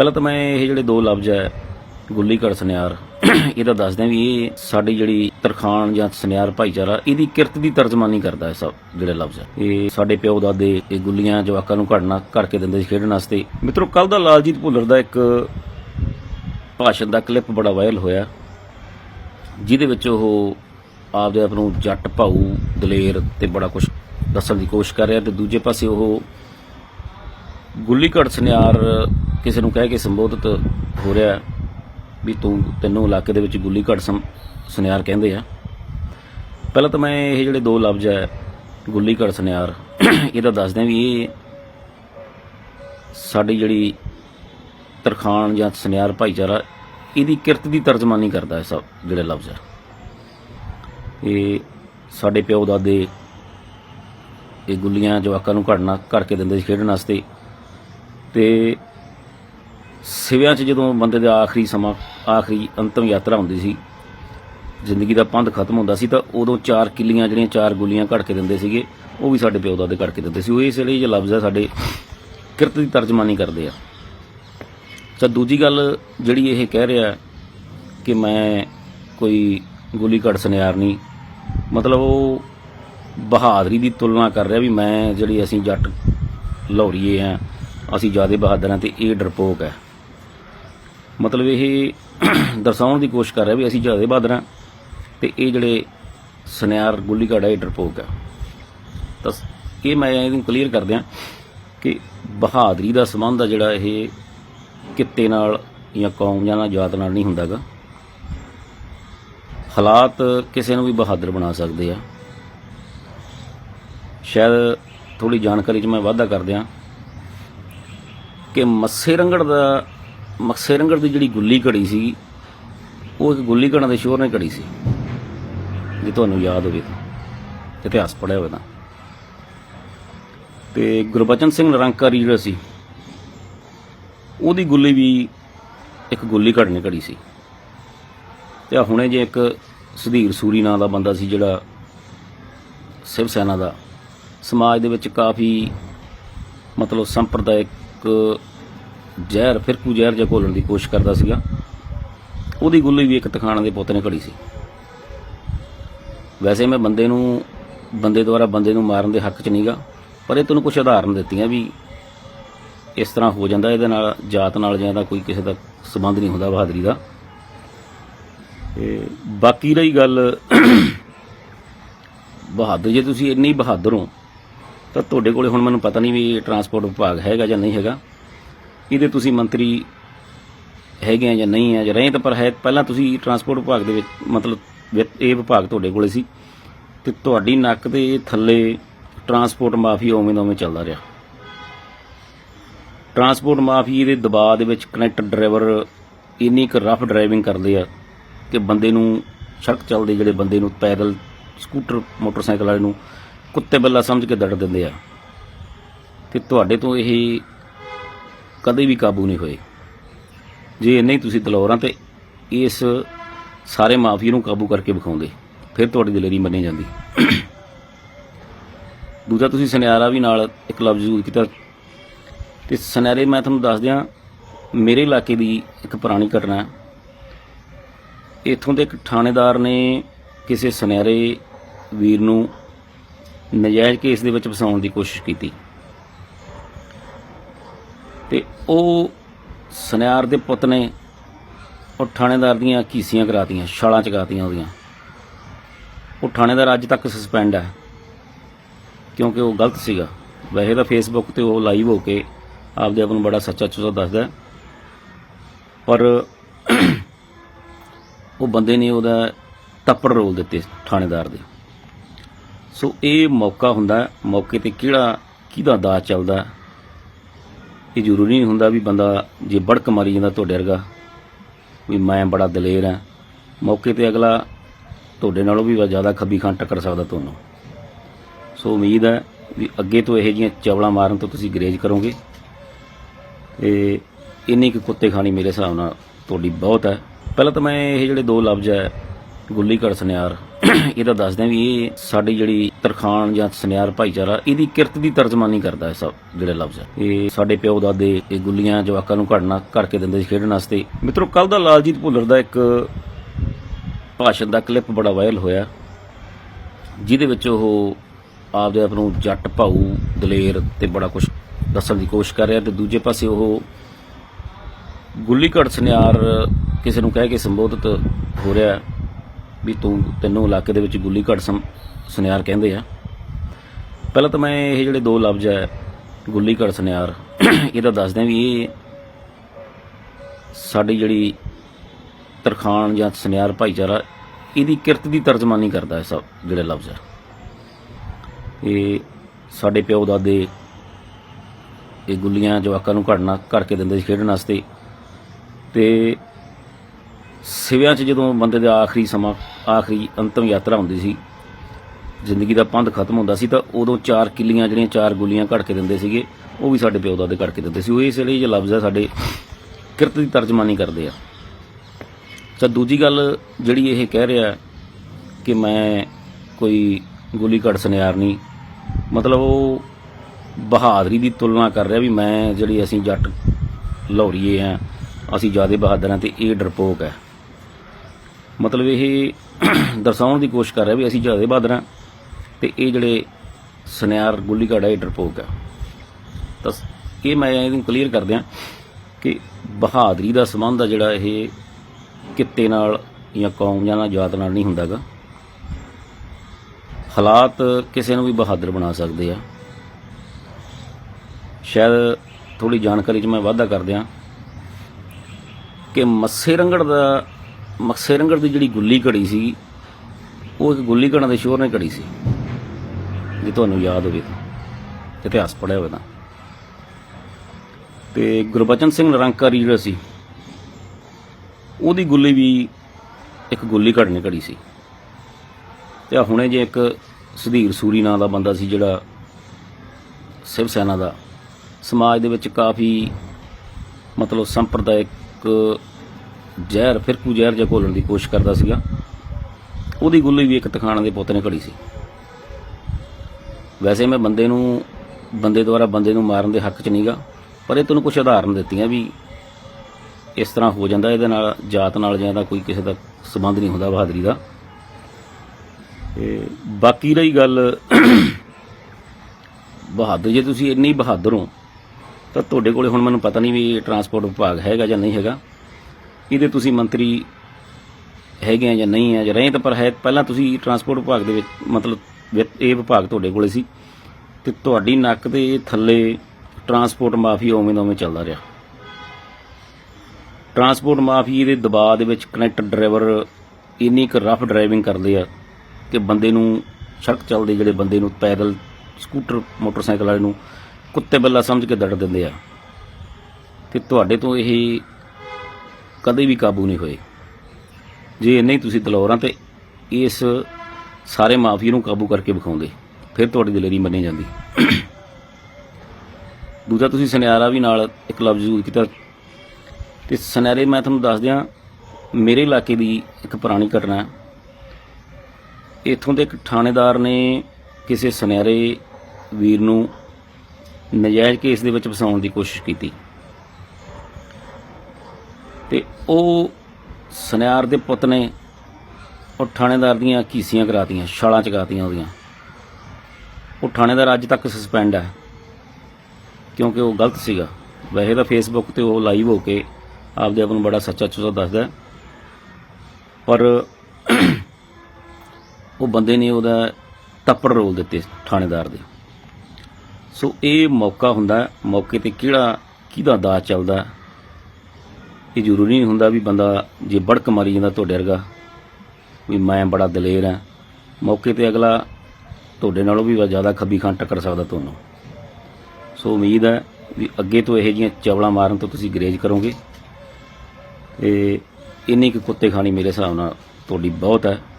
ਪਹਿਲਾਂ ਤਾਂ ਮੈਂ ਇਹ ਜਿਹੜੇ ਦੋ ਲਫ਼ਜ਼ ਹੈ ਗੁੱਲੀ ਘੜ ਸੁਨਿਆਰ ਇਹਦਾ ਦੱਸਦਾ ਵੀ ਇਹ ਸਾਡੀ ਜਿਹੜੀ ਤਰਖਾਨ ਜਾਂ ਸੁਨਿਆਰ ਭਾਈਚਾਰਾ, ਇਹਦੀ ਕਿਰਤ ਦੀ ਤਰਜਮਾਨੀ ਕਰਦਾ ਹੈ ਸਭ ਜਿਹੜੇ ਲਫ਼ਜ਼ ਹੈ। ਇਹ ਸਾਡੇ ਪਿਓ, ਦਾਦੇ, ਇਹ ਗੁੱਲੀਆਂ, ਜਵਾਕਾਂ ਨੂੰ ਘੜਨਾ, ਘੜ ਕੇ ਦਿੰਦੇ ਸੀ ਖੇਡਣ ਵਾਸਤੇ। ਮਿੱਤਰੋ ਕੱਲ ਦਾ ਲਾਲਜੀਤ ਭੁੱਲਰ ਦਾ ਇੱਕ ਭਾਸ਼ਣ ਦਾ ਕਲਿੱਪ ਬੜਾ ਵਾਇਰਲ ਹੋਇਆ, ਜਿਹਦੇ ਵਿੱਚ ਉਹ ਆਪਦੇ ਆਪ ਨੂੰ ਜੱਟ, ਭਾਊ, ਦਲੇਰ ਤੇ ਬੜਾ ਕੁਝ ਦੱਸਣ ਦੀ ਕੋਸ਼ਿਸ਼ ਕਰ ਰਿਹਾ ਤੇ ਦੂਜੇ ਪਾਸੇ ਉਹ ਗੁੱਲੀ ਘੜ ਸੁਨਿਆਰ ਕਿਸੇ ਨੂੰ ਕਹਿ ਕੇ ਸੰਬੋਧਿਤ ਹੋ ਰਿਹਾ ਵੀ ਤੂੰ ਤੈਨੂੰ ਇਲਾਕੇ ਦੇ ਵਿੱਚ ਗੁੱਲੀ ਘੜ ਸਮ- ਸੁਨਿਆਰ ਕਹਿੰਦੇ ਆ। ਪਹਿਲਾਂ ਤਾਂ ਮੈਂ ਇਹ ਜਿਹੜੇ ਦੋ ਲਫ਼ਜ਼ ਹੈ ਗੁੱਲੀ ਘੜ ਸੁਨਿਆਰ, ਇਹਦਾ ਦੱਸਦਾ ਵੀ ਇਹ ਸਾਡੀ ਜਿਹੜੀ ਤਰਖਾਨ ਜਾਂ ਸੁਨਿਆਰ ਭਾਈਚਾਰਾ, ਇਹਦੀ ਕਿਰਤ ਦੀ ਤਰਜਮਾਨੀ ਕਰਦਾ ਹੈ ਸਭ ਜਿਹੜੇ ਲਫ਼ਜ਼ ਹੈ ਇਹ ਸਾਡੇ ਪਿਓ ਦਾਦੇ ਇਹ ਗੁੱਲੀਆਂ ਜਵਾਕਾਂ ਨੂੰ ਘੜਨਾ, ਘੜ ਕੇ ਦਿੰਦੇ ਸੀ ਖੇਡਣ ਵਾਸਤੇ। ਤੇ ਸਿਵਿਆਂ 'ਚ ਜਦੋਂ ਬੰਦੇ ਦਾ ਆਖਰੀ ਸਮਾਂ, ਆਖਰੀ ਅੰਤਮ ਯਾਤਰਾ ਹੁੰਦੀ ਸੀ, ਜ਼ਿੰਦਗੀ ਦਾ ਪੰਧ ਖਤਮ ਹੁੰਦਾ ਸੀ, ਤਾਂ ਉਦੋਂ ਚਾਰ ਕਿੱਲੀਆਂ ਜਿਹੜੀਆਂ ਚਾਰ ਗੁੱਲੀਆਂ ਘੜ ਕੇ ਦਿੰਦੇ ਸੀਗੇ, ਉਹ ਵੀ ਸਾਡੇ ਪਿਓ ਦਾਦੇ ਘੜ ਕੇ ਦਿੰਦੇ ਸੀ। ਉਹ ਇਸ ਲਈ ਜੇ ਲਫ਼ਜ਼ ਹੈ, ਸਾਡੇ ਕਿਰਤ ਦੀ ਤਰਜਮਾਨੀ ਕਰਦੇ ਆ। ਤਾਂ ਦੂਜੀ ਗੱਲ ਜਿਹੜੀ ਇਹ ਕਹਿ ਰਿਹਾ ਕਿ ਮੈਂ ਕੋਈ ਗੁੱਲੀ ਘੜ ਸੁਨਿਆਰ ਨਹੀਂ, ਮਤਲਬ ਉਹ ਬਹਾਦਰੀ ਦੀ ਤੁਲਨਾ ਕਰ ਰਿਹਾ ਵੀ ਮੈਂ ਜਿਹੜੀ ਅਸੀਂ ਜੱਟ ਲੌਰੀਏ ਆ ਅਸੀਂ ਜਿਆਦੇ ਬਹਾਦਰ ਹਾਂ ਤੇ ਇਹ ਡਰਪੋਕ ਹੈ। ਮਤਲਬ ਇਹ ਦਰਸਾਉਣ ਦੀ ਕੋਸ਼ਿਸ਼ ਕਰ ਰਿਹਾ ਵੀ ਅਸੀਂ ਜਿਆਦੇ ਬਹਾਦਰ ਹਾਂ ਤੇ ਇਹ ਜਿਹੜੇ ਸੁਨਿਆਰ ਗੁੱਲੀ ਘੜ ਹੈ ਇਹ ਡਰਪੋਕ ਹੈ। ਤਾਂ ਇਹ ਮੈਂ ਇਹਨੂੰ ਕਲੀਅਰ ਕਰ ਦਿਆਂ ਕਿ ਬਹਾਦਰੀ ਦਾ ਸੰਬੰਧ ਆ ਜਿਹੜਾ ਇਹ ਕਿੱਤੇ ਨਾਲ ਜਾਂ ਕੌਮ ਜਾਂ ਜਾਤ ਨਾਲ ਨਹੀਂ ਹੁੰਦਾਗਾ ਹਾਲਾਤ ਕਿਸੇ ਨੂੰ ਵੀ ਬਹਾਦਰ ਬਣਾ ਸਕਦੇ ਆ। ਸ਼ਾਇਦ ਥੋੜੀ ਜਾਣਕਾਰੀ 'ਚ ਮੈਂ ਵਾਧਾ ਕਰ ਦਿਆਂ। ਕਿ ਮੱਸੇ ਰੰਗੜ ਦਾ, ਮੱਸੇ ਰੰਗੜ ਦੀ ਜਿਹੜੀ ਗੁੱਲੀ ਘੜੀ ਸੀ, ਉਹ ਇੱਕ ਗੁੱਲੀ ਘੜਾਂ ਦੇ ਸ਼ੋਰ ਨੇ ਘੜੀ ਸੀ। ਜੇ ਤੁਹਾਨੂੰ ਯਾਦ ਹੋਵੇ ਤਾਂ, ਇਤਿਹਾਸ ਪੜ੍ਹਿਆ ਹੋਵੇ ਤਾਂ। ਤੇ ਗੁਰਬਚਨ ਸਿੰਘ ਨਿਰੰਕਾਰੀ ਜਿਹੜਾ ਸੀ, ਉਹਦੀ ਗੁੱਲੀ ਵੀ ਇੱਕ ਗੁੱਲੀ ਘੜ ਨੇ ਘੜੀ ਸੀ। ਤੇ ਆਹ ਹੁਣੇ ਜੇ ਇੱਕ ਸੁਧੀਰ ਸੂਰੀ ਨਾਂ ਦਾ ਬੰਦਾ ਸੀ ਜਿਹੜਾ ਸਿਵ ਸੈਨਾ ਦਾ, ਸਮਾਜ ਦੇ ਵਿੱਚ ਕਾਫੀ ਮਤਲਬ ਸੰਪਰਦਾਇਕ ਜ਼ਹਿਰ ਫਿਰਕੂ ਜ਼ਹਿਰ ਜਿਹਾ ਘੋਲਣ ਦੀ ਕੋਸ਼ਿਸ਼ ਕਰਦਾ ਸੀਗਾ। ਉਹਦੀ ਗੁੱਲੀ ਵੀ ਇੱਕ ਤਖਾਣ ਦੇ ਪੁੱਤ ਨੇ ਘੜੀ ਸੀ। ਵੈਸੇ ਮੈਂ ਬੰਦੇ ਨੂੰ, ਬੰਦੇ ਦੁਆਰਾ ਬੰਦੇ ਨੂੰ ਮਾਰਨ ਦੇ ਹੱਕ 'ਚ ਨਹੀਂਗਾ, ਪਰ ਇਹ ਤੁਹਾਨੂੰ ਕੁਝ ਉਦਾਹਰਨ ਦਿੱਤੀਆਂ ਵੀ ਇਸ ਤਰ੍ਹਾਂ ਹੋ ਜਾਂਦਾ, ਇਹਦੇ ਨਾਲ ਜਾਤ ਨਾਲ ਜਾਂ ਦਾ ਕੋਈ ਕਿਸੇ ਦਾ ਸਬੰਧ ਨਹੀਂ ਹੁੰਦਾ ਬਹਾਦਰੀ ਦਾ। ਤੇ ਬਾਕੀ ਰਹੀ ਗੱਲ, ਬਹਾਦਰ, ਜੇ ਤੁਸੀਂ ਇੰਨੀ ਬਹਾਦਰ ਹੋ, ਤਾਂ ਤੁਹਾਡੇ ਕੋਲੇ ਹੁਣ ਮੈਨੂੰ ਪਤਾ ਨਹੀਂ ਵੀ ਟਰਾਂਸਪੋਰਟ ਵਿਭਾਗ ਹੈਗਾ ਜਾਂ ਨਹੀਂ ਹੈਗਾ। ਇਹਦੇ ਤੁਸੀਂ ਮੰਤਰੀ ਹੈਗੇ ਆ ਜਾਂ ਨਹੀਂ ਆ ਜਾਂ ਰਹੇ ਤਾਂ ਪਰ ਹੈ, ਪਹਿਲਾਂ ਤੁਸੀਂ ਟਰਾਂਸਪੋਰਟ ਵਿਭਾਗ ਦੇ ਵਿੱਚ, ਮਤਲਬ ਵਿੱਤ- ਇਹ ਵਿਭਾਗ ਤੁਹਾਡੇ ਕੋਲੇ ਸੀ ਤੇ ਤੁਹਾਡੀ ਨੱਕ ਦੇ ਥੱਲੇ ਟਰਾਂਸਪੋਰਟ ਮਾਫੀਆ ਉਵੇਂ ਦਾ ਉਵੇਂ ਚੱਲਦਾ ਰਿਹਾ। ਟਰਾਂਸਪੋਰਟ ਮਾਫੀਏ ਦੇ ਦਬਾਅ ਦੇ ਵਿੱਚ ਕਨੈਕਟਰ ਡਰਾਈਵਰ ਇੰਨੀ ਕੁ ਰਫ ਡਰਾਈਵਿੰਗ ਕਰਦੇ ਆ ਕਿ ਬੰਦੇ ਨੂੰ ਸੜਕ ਚੱਲਦੇ ਜਿਹੜੇ ਬੰਦੇ ਨੂੰ ਪੈਦਲ ਸਕੂਟਰ ਮੋਟਰਸਾਈਕਲ ਵਾਲੇ ਨੂੰ ਕੁੱਤੇ ਬੱਲਾ ਸਮਝ ਕੇ ਦੜ ਦਿੰਦੇ ਆ। ਤੇ ਤੁਹਾਡੇ ਤੋਂ ਇਹ ਕਦੇ ਵੀ ਕਾਬੂ ਨਹੀਂ ਹੋਏ। ਜੇ ਇੰਨੇ ਹੀ ਤੁਸੀਂ ਦਲੌਰਾਂ ਤੇ ਇਸ ਸਾਰੇ ਮਾਫੀਏ ਨੂੰ ਕਾਬੂ ਕਰਕੇ ਵਿਖਾਉਂਦੇ, ਫਿਰ ਤੁਹਾਡੀ ਦਲੇਰੀ ਮੰਨੀ ਜਾਂਦੀ। ਦੂਜਾ, ਤੁਸੀਂ ਸੁਨਿਆਰਾ ਵੀ ਨਾਲ ਇੱਕ ਲਫ਼ਜ਼ ਯੂਜ਼ ਕੀਤਾ। ਤੇ ਸੁਨਿਆਰੇ, ਮੈਂ ਤੁਹਾਨੂੰ ਦੱਸ ਦਿਆਂ, ਮੇਰੇ ਇਲਾਕੇ ਦੀ ਇੱਕ ਪੁਰਾਣੀ ਘਟਨਾ ਇੱਥੋਂ ਦੇ ਇੱਕ ਥਾਣੇਦਾਰ ਨੇ ਕਿਸੇ ਸੁਨਿਆਰੇ ਵੀਰ ਨੂੰ ਨਜਾਇਜ਼ ਕੇਸ ਦੇ ਵਿੱਚ ਫਸਾਉਣ ਦੀ ਕੋਸ਼ਿਸ਼ ਕੀਤੀ। ਤੇ ਉਹ ਸੁਨਿਆਰ ਦੇ ਪੁੱਤ ਨੇ ਉਹ ਥਾਣੇਦਾਰ ਦੀਆਂ ਕੀਸੀਆਂ ਕਰਾਤੀਆਂ, ਛਾਲਾਂ ਚਗਾਤੀਆਂ ਉਹਦੀਆਂ। ਉਹ ਥਾਣੇਦਾਰ ਅੱਜ ਤੱਕ ਸਸਪੈਂਡ ਹੈ, ਕਿਉਂਕਿ ਉਹ ਗਲਤ ਸੀਗਾ। ਵੈਸੇ ਤਾਂ ਫੇਸਬੁੱਕ ਤੇ ਉਹ ਲਾਈਵ ਹੋ ਕੇ ਆਪਦੇ ਆਪ ਨੂੰ ਬੜਾ ਸੱਚਾ ਚੁੱਚਾ ਦੱਸਦਾ ਪਰ ਉਹ ਬੰਦੇ ਨੇ ਉਹਦਾ ਤੱਪੜ ਰੋਲ ਦਿੱਤੇ ਥਾਣੇਦਾਰ ਦੇ। ਸੋ ਇਹ ਮੌਕਾ ਹੁੰਦਾ ਮੌਕੇ ਤੇ ਕਿਹੜਾ, ਕਿਹਦਾ ਦਾ ਚੱਲਦਾ ਇਹ ਜ਼ਰੂਰੀ ਨਹੀਂ ਹੁੰਦਾ ਵੀ ਬੰਦਾ ਜੇ ਬੜਕ ਮਾਰੀ ਜਾਂਦਾ ਤੁਹਾਡੇ ਵਰਗਾ, ਵੀ ਮੈਂ ਬੜਾ ਦਲੇਰ ਹਾਂ। ਮੌਕੇ ਤੇ ਅਗਲਾ ਤੁਹਾਡੇ ਨਾਲੋਂ ਵੀ ਜ਼ਿਆਦਾ ਖੱਬੀ ਖਾਨ ਟੱਕਰ ਸਕਦਾ ਤੁਹਾਨੂੰ। ਸੋ ਉਮੀਦ ਹੈ ਵੀ ਅੱਗੇ ਤੋਂ ਇਹੋ ਜਿਹੀਆਂ ਚਵਲਾਂ ਮਾਰਨ ਤੋਂ ਤੁਸੀਂ ਗਰੇਜ ਕਰੋਗੇ। ਤੇ ਇੰਨੀ ਕੁ ਕੁੱਤੇ ਖਾਣੀ ਮੇਰੇ ਹਿਸਾਬ ਨਾਲ ਤੁਹਾਡੀ ਬਹੁਤ ਹੈ। ਪਹਿਲਾਂ ਤਾਂ ਮੈਂ ਇਹ ਜਿਹੜੇ ਦੋ ਲਫ਼ਜ਼ ਹੈ, ਗੁੱਲੀ ਘੜ ਸੁਨਿਆਰ ਇਹਦਾ ਦੱਸਦੇ ਆ ਵੀ ਇਹ ਸਾਡੀ ਜਿਹੜੀ ਤਰਖਾਨ ਜਾਂ ਸੁਨਿਆਰ ਭਾਈਚਾਰਾ, ਇਹਦੀ ਕਿਰਤ ਦੀ ਤਰਜਮਾਨੀ ਕਰਦਾ ਹੈ ਸਭ ਜਿਹੜੇ ਲਫ਼ਜ਼ ਹੈ ਇਹ ਸਾਡੇ ਪਿਓ ਦਾਦੇ, ਇਹ ਗੁੱਲੀਆਂ ਜਵਾਕਾਂ ਨੂੰ ਘੜਨਾ, ਘੜ ਕੇ ਦਿੰਦੇ ਸੀ ਖੇਡਣ ਵਾਸਤੇ। ਮਿੱਤਰੋ ਕੱਲ ਦਾ ਲਾਲਜੀਤ ਭੁੱਲਰ ਦਾ ਇੱਕ ਭਾਸ਼ਣ ਦਾ ਕਲਿੱਪ ਬੜਾ ਵਾਇਰਲ ਹੋਇਆ, ਜਿਹਦੇ ਵਿੱਚ ਉਹ ਆਪਦੇ ਆਪ ਨੂੰ ਜੱਟ, ਭਾਊ, ਦਲੇਰ ਤੇ ਬੜਾ ਕੁਝ ਦੱਸਣ ਦੀ ਕੋਸ਼ਿਸ਼ ਕਰ ਰਿਹਾ ਤੇ ਦੂਜੇ ਪਾਸੇ ਉਹ ਗੁੱਲੀ ਘੜ ਸੁਨਿਆਰ ਕਿਸੇ ਨੂੰ ਕਹਿ ਕੇ ਸੰਬੋਧਿਤ ਹੋ ਰਿਹਾ। ਵੀ ਤੂੰ ਤੈਨੂੰ ਇਲਾਕੇ ਦੇ ਵਿੱਚ ਗੁੱਲੀ ਘੜ ਸਮ- ਸੁਨਿਆਰ ਕਹਿੰਦੇ ਆ। ਪਹਿਲਾਂ ਤਾਂ ਮੈਂ ਇਹ ਜਿਹੜੇ ਦੋ ਲਫ਼ਜ਼ ਹੈ ਗੁੱਲੀ ਘੜ ਸੁਨਿਆਰ, ਇਹਦਾ ਦੱਸਦੇ ਵੀ ਇਹ ਸਾਡੀ ਜਿਹੜੀ ਤਰਖਾਨ ਜਾਂ ਸੁਨਿਆਰ ਭਾਈਚਾਰਾ, ਇਹਦੀ ਕਿਰਤ ਦੀ ਤਰਜਮਾਨੀ ਕਰਦਾ ਹੈ ਸਭ ਜਿਹੜੇ ਲਫ਼ਜ਼ ਹੈ ਇਹ ਸਾਡੇ ਪਿਓ ਦਾਦੇ ਇਹ ਗੁੱਲੀਆਂ ਜਵਾਕਾਂ ਨੂੰ ਘੜਨਾ, ਘੜ ਕੇ ਦਿੰਦੇ ਸੀ ਖੇਡਣ ਵਾਸਤੇ। ਤੇ ਸਿਵਿਆਂ 'ਚ ਜਦੋਂ ਬੰਦੇ ਦਾ ਆਖਰੀ ਸਮਾਂ ਆਖਰੀ ਅੰਤਮ ਯਾਤਰਾ ਹੁੰਦੀ ਸੀ। ਜ਼ਿੰਦਗੀ ਦਾ ਪੰਧ ਖਤਮ ਹੁੰਦਾ ਸੀ ਤਾਂ ਉਦੋਂ ਚਾਰ ਕਿੱਲੀਆਂ ਜਿਹੜੀਆਂ ਚਾਰ ਗੁੱਲੀਆਂ ਘੜ ਕੇ ਦਿੰਦੇ ਸੀਗੇ, ਉਹ ਵੀ ਸਾਡੇ ਪਿਓ ਦਾਦੇ ਘੜ ਕੇ ਦਿੰਦੇ ਸੀ। ਉਹ ਇਸ ਲਈ ਜੇ ਲਫ਼ਜ਼ ਹੈ, ਸਾਡੇ ਕਿਰਤ ਦੀ ਤਰਜਮਾਨੀ ਕਰਦੇ ਆ। ਤਾਂ ਦੂਜੀ ਗੱਲ ਜਿਹੜੀ ਇਹ ਕਹਿ ਰਿਹਾ ਕਿ ਮੈਂ ਕੋਈ ਗੁੱਲੀ ਘੜ ਸੁਨਿਆਰ ਨਹੀਂ, ਮਤਲਬ ਉਹ ਬਹਾਦਰੀ ਦੀ ਤੁਲਨਾ ਕਰ ਰਿਹਾ ਵੀ ਮੈਂ ਜਿਹੜੀ ਅਸੀਂ ਜੱਟ ਲੌਰੀਏ ਆ, ਅਸੀਂ ਜਿਆਦੇ ਬਹਾਦਰ ਹਾਂ ਤੇ ਇਹ ਡਰਪੋਕ ਹੈ। ਮਤਲਬ ਇਹ ਦਰਸਾਉਣ ਦੀ ਕੋਸ਼ਿਸ਼ ਕਰ ਰਿਹਾ ਵੀ ਅਸੀਂ ਜ਼ਿਆਦਾ ਬਹਾਦਰ ਹਾਂ ਤੇ ਇਹ ਜਿਹੜੇ ਸੁਨਿਆਰ ਗੁੱਲੀ ਘੜ ਹੈ ਇਹ ਡਰਪੋਕ ਹੈ ਤਾਂ ਇਹ ਮੈਂ ਇਹਨੂੰ ਕਲੀਅਰ ਕਰ ਦਿਆਂ ਕਿ ਬਹਾਦਰੀ ਦਾ ਸੰਬੰਧ ਆ ਜਿਹੜਾ ਇਹ ਕਿੱਤੇ ਨਾਲ ਜਾਂ ਕੌਮ ਜਾਂ ਜਾਤ ਨਾਲ ਨਹੀਂ ਹੁੰਦਾਗਾ। ਹਾਲਾਤ ਕਿਸੇ ਨੂੰ ਵੀ ਬਹਾਦਰ ਬਣਾ ਸਕਦੇ ਆ। ਸ਼ਾਇਦ ਥੋੜੀ ਜਾਣਕਾਰੀ 'ਚ ਮੈਂ ਵਾਧਾ ਕਰ ਦਿਆਂ ਕਿ ਮੱਸੇ ਰੰਗੜ ਦਾ ਮੱਸੇ ਰੰਗੜ ਦੀ ਜਿਹੜੀ ਗੁੱਲੀ ਘੜੀ ਸੀ, ਉਹ ਇੱਕ ਗੁੱਲੀ ਘੜਾਂ ਦੇ ਸ਼ੋਰ ਨੇ ਘੜੀ ਸੀ, ਜੇ ਤੁਹਾਨੂੰ ਯਾਦ ਹੋਵੇ ਤਾਂ, ਇਤਿਹਾਸ ਪੜ੍ਹਿਆ ਹੋਵੇ ਤਾਂ। ਤੇ ਗੁਰਬਚਨ ਸਿੰਘ ਨਿਰੰਕਾਰੀ ਜਿਹੜਾ ਸੀ, ਉਹਦੀ ਗੁੱਲੀ ਵੀ ਇੱਕ ਗੁੱਲੀ ਘੜ ਨੇ ਘੜੀ ਸੀ। ਤੇ ਆਹ ਹੁਣੇ ਜੇ ਇੱਕ ਸੁਧੀਰ ਸੂਰੀ ਨਾਂ ਦਾ ਬੰਦਾ ਸੀ ਜਿਹੜਾ ਸਿਵ ਸੈਨਾ ਦਾ, ਸਮਾਜ ਦੇ ਵਿੱਚ ਕਾਫੀ ਮਤਲਬ ਸੰਪਰਦਾਇਕ ਜ਼ਹਿਰ ਫਿਰਕੂ ਜ਼ਹਿਰ ਜਿਹਾ ਘੋਲਣ ਦੀ ਕੋਸ਼ਿਸ਼ ਕਰਦਾ ਸੀਗਾ। ਉਹਦੀ ਗੁੱਲੀ ਵੀ ਇੱਕ ਤਖਾਣ ਦੇ ਪੁੱਤ ਨੇ ਘੜੀ ਸੀ। ਵੈਸੇ ਮੈਂ ਬੰਦੇ ਨੂੰ, ਬੰਦੇ ਦੁਆਰਾ ਬੰਦੇ ਨੂੰ ਮਾਰਨ ਦੇ ਹੱਕ 'ਚ ਨਹੀਂਗਾ, ਪਰ ਇਹ ਤੁਹਾਨੂੰ ਕੁਝ ਉਦਾਹਰਨ ਦਿੱਤੀਆਂ ਵੀ ਇਸ ਤਰ੍ਹਾਂ ਹੋ ਜਾਂਦਾ, ਇਹਦੇ ਨਾਲ ਜਾਤ ਨਾਲ ਜਾਂ ਦਾ ਕੋਈ ਕਿਸੇ ਦਾ ਸਬੰਧ ਨਹੀਂ ਹੁੰਦਾ ਬਹਾਦਰੀ ਦਾ। ਤੇ ਬਾਕੀ ਰਹੀ ਗੱਲ, ਬਹਾਦਰ, ਜੇ ਤੁਸੀਂ ਇੰਨੀ ਬਹਾਦਰ ਹੋ, ਤਾਂ ਤੁਹਾਡੇ ਕੋਲੇ ਹੁਣ ਮੈਨੂੰ ਪਤਾ ਨਹੀਂ ਵੀ ਟਰਾਂਸਪੋਰਟ ਵਿਭਾਗ ਹੈਗਾ ਜਾਂ ਨਹੀਂ ਹੈਗਾ। ਇਹਦੇ ਤੁਸੀਂ ਮੰਤਰੀ ਹੈਗੇ ਆ ਜਾਂ ਨਹੀਂ ਆ ਜਾਂ ਰਹੇ ਤਾਂ ਪਰ ਹੈ, ਪਹਿਲਾਂ ਤੁਸੀਂ ਟਰਾਂਸਪੋਰਟ ਵਿਭਾਗ ਦੇ ਵਿੱਚ, ਮਤਲਬ ਵਿੱਤ- ਇਹ ਵਿਭਾਗ ਤੁਹਾਡੇ ਕੋਲੇ ਸੀ ਤੇ ਤੁਹਾਡੀ ਨੱਕ ਦੇ ਥੱਲੇ ਟਰਾਂਸਪੋਰਟ ਮਾਫੀਆ ਉਵੇਂ ਦਾ ਉਵੇਂ ਚੱਲਦਾ ਰਿਹਾ। ਟਰਾਂਸਪੋਰਟ ਮਾਫੀਏ ਦੇ ਦਬਾਅ ਦੇ ਵਿੱਚ ਕਨੈਕਟਰ ਡਰਾਈਵਰ ਇੰਨੀ ਕੁ ਰਫ ਡਰਾਈਵਿੰਗ ਕਰਦੇ ਆ ਕਿ ਬੰਦੇ ਨੂੰ ਸੜਕ ਚੱਲਦੇ ਜਿਹੜੇ ਬੰਦੇ ਨੂੰ ਪੈਦਲ ਸਕੂਟਰ ਮੋਟਰਸਾਈਕਲ ਵਾਲੇ ਨੂੰ ਕੁੱਤੇ ਬੱਲਾ ਸਮਝ ਕੇ ਦੜ ਦਿੰਦੇ ਆ। ਤੇ ਤੁਹਾਡੇ ਤੋਂ ਇਹ ਕਦੇ ਵੀ ਕਾਬੂ ਨਹੀਂ ਹੋਏ। ਜੇ ਇੰਨੇ ਹੀ ਤੁਸੀਂ ਦਲੌਰਾਂ ਤੇ ਇਸ ਸਾਰੇ ਮਾਫੀਏ ਨੂੰ ਕਾਬੂ ਕਰਕੇ ਵਿਖਾਉਂਦੇ, ਫਿਰ ਤੁਹਾਡੀ ਦਲੇਰੀ ਮੰਨੀ ਜਾਂਦੀ। ਦੂਜਾ, ਤੁਸੀਂ ਸੁਨਿਆਰਾ ਵੀ ਨਾਲ ਇੱਕ ਲਫ਼ਜ਼ ਯੂਜ਼ ਕੀਤਾ। ਤੇ ਸੁਨਿਆਰੇ, ਮੈਂ ਤੁਹਾਨੂੰ ਦੱਸ ਦਿਆਂ, ਮੇਰੇ ਇਲਾਕੇ ਦੀ ਇੱਕ ਪੁਰਾਣੀ ਘਟਨਾ ਇੱਥੋਂ ਦੇ ਇੱਕ ਥਾਣੇਦਾਰ ਨੇ ਕਿਸੇ ਸੁਨਿਆਰੇ ਵੀਰ ਨੂੰ ਨਜਾਇਜ਼ ਕੇਸ ਦੇ ਵਿੱਚ ਫਸਾਉਣ ਦੀ ਕੋਸ਼ਿਸ਼ ਕੀਤੀ। ਤੇ ਉਹ ਸੁਨਿਆਰ ਦੇ ਪੁੱਤ ਨੇ ਉਹ ਥਾਣੇਦਾਰ ਦੀਆਂ ਕੀਸੀਆਂ ਕਰਾਤੀਆਂ, ਛਾਲਾਂ ਚਕਾਤੀਆਂ ਉਹਦੀਆਂ। ਉਹ ਥਾਣੇਦਾਰ ਅੱਜ ਤੱਕ ਸਸਪੈਂਡ ਹੈ, ਕਿਉਂਕਿ ਉਹ ਗਲਤ ਸੀਗਾ। ਵੈਸੇ ਤਾਂ ਫੇਸਬੁੱਕ ਤੇ ਉਹ ਲਾਈਵ ਹੋ ਕੇ ਆਪਦੇ ਆਪ ਨੂੰ ਬੜਾ ਸੱਚਾ ਚੁੱਚਾ ਦੱਸਦਾ ਪਰ ਉਹ ਬੰਦੇ ਨੇ ਉਹਦਾ ਤੱਪੜ ਰੋਲ ਦਿੱਤੇ ਥਾਣੇਦਾਰ ਦੇ। ਸੋ ਇਹ ਮੌਕਾ ਹੁੰਦਾ ਮੌਕੇ ਤੇ ਕਿਹੜਾ, ਕਿਹਦਾ ਦਾ ਚੱਲਦਾ ਇਹ ਜ਼ਰੂਰੀ ਨਹੀਂ ਹੁੰਦਾ ਵੀ ਬੰਦਾ ਜੇ ਬੜਕ ਮਾਰੀ ਜਾਂਦਾ ਤੁਹਾਡੇ ਵਰਗਾ, ਵੀ ਮੈਂ ਬੜਾ ਦਲੇਰ ਹਾਂ। ਮੌਕੇ ਤੇ ਅਗਲਾ ਤੁਹਾਡੇ ਨਾਲੋਂ ਵੀ ਜ਼ਿਆਦਾ ਖੱਬੀ ਖਾਨ ਟੱਕਰ ਸਕਦਾ ਤੁਹਾਨੂੰ। ਸੋ ਉਮੀਦ ਹੈ ਵੀ ਅੱਗੇ ਤੋਂ ਇਹੋ ਜਿਹੀਆਂ ਚਵਲਾਂ ਮਾਰਨ ਤੋਂ ਤੁਸੀਂ ਗਰੇਜ ਕਰੋਗੇ। ਤੇ ਇੰਨੀ ਕੁ ਕੁੱਤੇ ਖਾਣੀ ਮੇਰੇ ਹਿਸਾਬ ਨਾਲ ਤੁਹਾਡੀ ਬਹੁਤ ਹੈ।